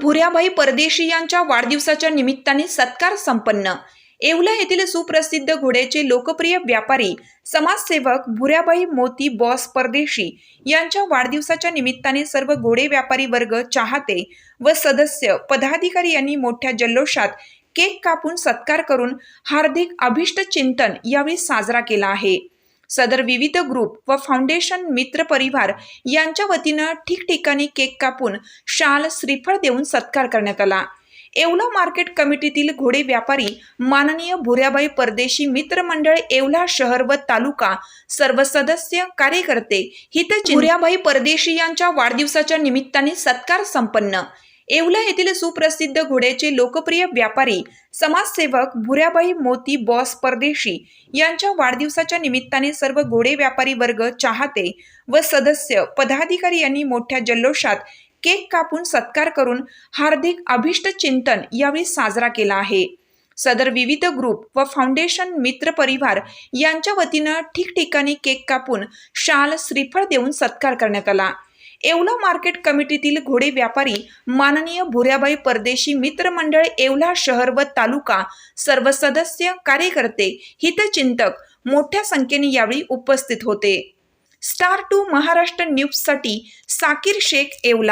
भुऱ्याबाई परदेशी यांच्या वाढदिवसाच्या निमित्ताने सत्कार संपन्न. येवला येथील सुप्रसिद्ध घोड्याचे लोकप्रिय व्यापारी समाजसेवक भुऱ्याबाई मोती बॉस परदेशी यांच्या वाढदिवसाच्या निमित्ताने सर्व घोडे व्यापारी वर्ग चाहते व सदस्य पदाधिकारी यांनी मोठ्या जल्लोषात केक कापून सत्कार करून हार्दिक अभिष्ट चिंतन यावेळी साजरा केला आहे. सदर विविध ग्रुप व फाउंडेशन मित्र परिवार यांच्या वतीनं ठिकठिकाणी केक कापून शाल श्रीफळ देऊन सत्कार करण्यात आला. येवला मार्केट कमिटीतील घोडे व्यापारी माननीय भुऱ्याबाई परदेशी मित्र मंडळ येवला शहर व तालुका सर्व सदस्य कार्यकर्ते हित भुऱ्याबाई परदेशी यांच्या वाढदिवसाच्या निमित्ताने सत्कार संपन्न. येवला येथील सुप्रसिद्ध घोड्याचे लोकप्रिय व्यापारी समाजसेवक भुऱ्याबाई मोती बॉस परदेशी यांच्या वाढदिवसाच्या निमित्ताने सर्व घोडे व्यापारी वर्ग चाहते व सदस्य पदाधिकारी यांनी मोठ्या जल्लोषात केक कापून सत्कार करून हार्दिक अभिष्ट चिंतन यावेळी साजरा केला आहे. सदर विविध ग्रुप व फाउंडेशन मित्र परिवार यांच्या वतीनं ठिकठिकाणी केक कापून शाल श्रीफळ देऊन सत्कार करण्यात आला. येवला मार्केट कमिटीतील घोडे व्यापारी माननीय भुऱ्याबाई परदेशी मित्रमंडळ येवला शहर व तालुका सर्व सदस्य कार्यकर्ते हितचिंतक मोठ्या संख्येने यावेळी उपस्थित होते. स्टार टू महाराष्ट्र न्यूजसाठी साकीर शेख येवला